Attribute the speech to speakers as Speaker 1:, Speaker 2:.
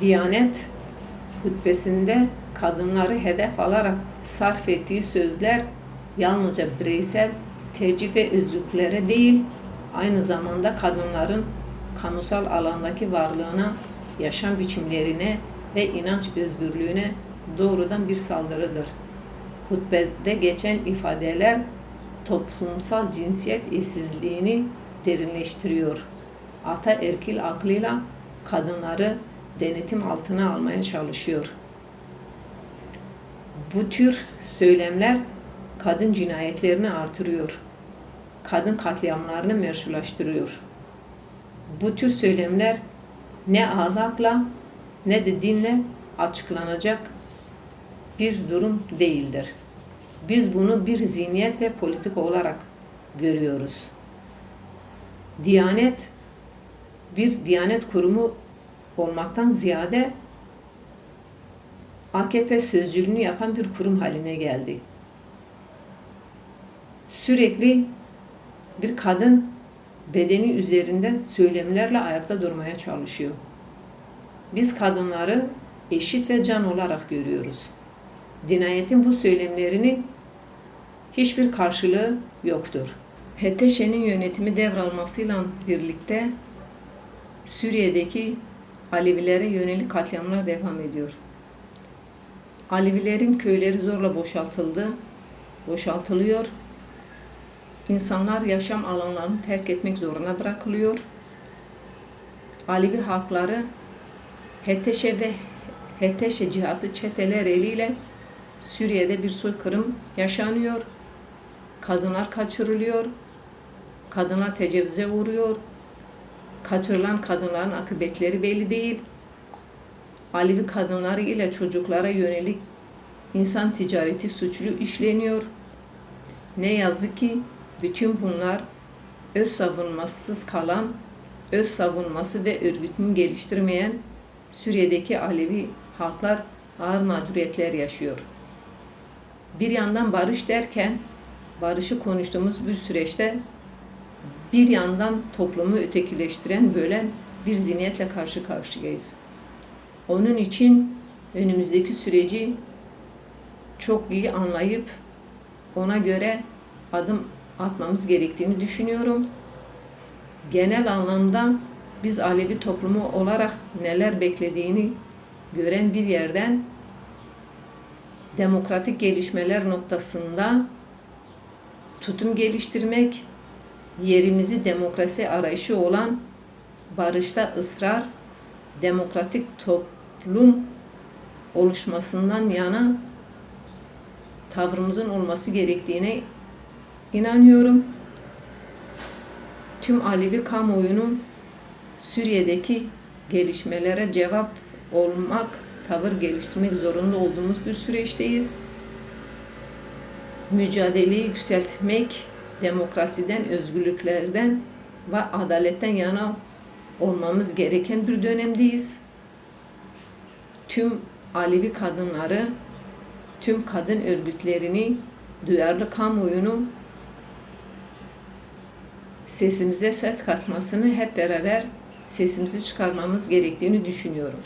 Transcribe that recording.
Speaker 1: Diyanet hutbesinde kadınları hedef alarak sarf ettiği sözler yalnızca bireysel tercih ve özgürlüklere değil, aynı zamanda kadınların kamusal alandaki varlığına, yaşam biçimlerine ve inanç özgürlüğüne doğrudan bir saldırıdır. Hutbede geçen ifadeler toplumsal cinsiyet eşitsizliğini derinleştiriyor. Ataerkil aklıyla kadınları denetim altına almaya çalışıyor. Bu tür söylemler kadın cinayetlerini artırıyor. Kadın katliamlarını meşrulaştırıyor. Bu tür söylemler ne ahlakla ne de dinle açıklanacak bir durum değildir. Biz bunu bir zihniyet ve politika olarak görüyoruz. Diyanet bir diyanet kurumu olmaktan ziyade AKP sözcülüğünü yapan bir kurum haline geldi. Sürekli bir kadın bedeni üzerinde söylemlerle ayakta durmaya çalışıyor. Biz kadınları eşit ve can olarak görüyoruz. Dinayetin bu söylemlerini hiçbir karşılığı yoktur. HTŞ'nin yönetimi devralmasıyla birlikte Suriye'deki Alevilere yönelik katliamlar devam ediyor. Alevilerin köyleri zorla boşaltıldı, boşaltılıyor. İnsanlar yaşam alanlarını terk etmek zorunda bırakılıyor. Alevi halkları HTŞ ve HTŞ cihatı çeteler eliyle Suriye'de bir soykırım yaşanıyor. Kadınlar kaçırılıyor. Kadınlar tecavüze uğruyor. Kaçırılan kadınların akıbetleri belli değil. Alevi kadınları ile çocuklara yönelik insan ticareti suçlu işleniyor. Ne yazık ki bütün bunlar öz savunmasız kalan, öz savunması ve örgütünü geliştirmeyen Suriye'deki Alevi halklar ağır mağduriyetler yaşıyor. Bir yandan barış derken, barışı konuştuğumuz bir süreçte bir yandan toplumu ötekileştiren, bölen bir zihniyetle karşı karşıyayız. Onun için önümüzdeki süreci çok iyi anlayıp ona göre adım atmamız gerektiğini düşünüyorum. Genel anlamda biz Alevi toplumu olarak neler beklediğini gören bir yerden demokratik gelişmeler noktasında tutum geliştirmek, yerimizi demokrasi arayışı olan barışta ısrar, demokratik toplum oluşmasından yana tavrımızın olması gerektiğine inanıyorum. Tüm Alevi kamuoyunun Suriye'deki gelişmelere cevap olmak, tavır geliştirmek zorunda olduğumuz bir süreçteyiz. Mücadeleyi yükseltmek, demokrasiden, özgürlüklerden ve adaletten yana olmamız gereken bir dönemdeyiz. Tüm Alevi kadınları, tüm kadın örgütlerini, duyarlı kamuoyunu sesimize set katmasını hep beraber sesimizi çıkarmamız gerektiğini düşünüyorum.